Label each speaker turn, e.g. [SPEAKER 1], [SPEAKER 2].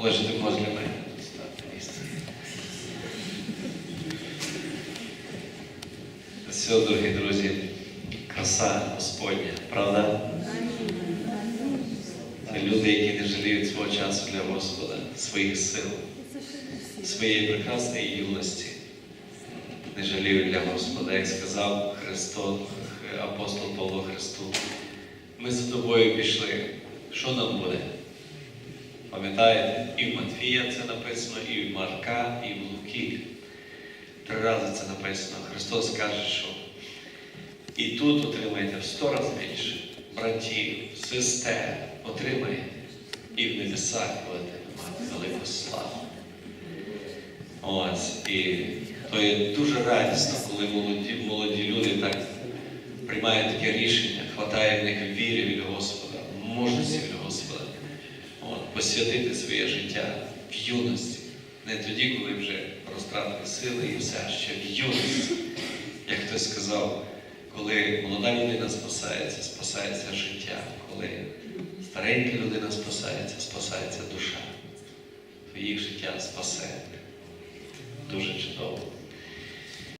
[SPEAKER 1] Олеже, ти для мене. Все, дорогі друзі, краса Господня, правда? Це люди, які не жаліють свого часу для Господа, своїх сил, своєї прекрасної юності. Не жаліють для Господа, як сказав Христос, апостол Павло Христу. Ми за тобою пішли. Що нам буде? Пам'ятаєте, і в Матфія це написано, і в Марка, і в Луки. Три рази це написано. Христос каже, що і тут отримаєте в сто разів більше. Братів, сестер отримаєте, і в небесах будете мати велику славу. Ось, і то є дуже радісно, коли молоді, молоді люди так приймають таке рішення, хватає в них віри від Господа, мужності посвятити своє життя в юності. Не тоді, коли вже розтратили сили і все, ще в юності. Як хтось сказав, коли молода людина спасається, спасається життя. Коли старенька людина спасається, спасається душа. То їх життя спасе. Дуже чудово.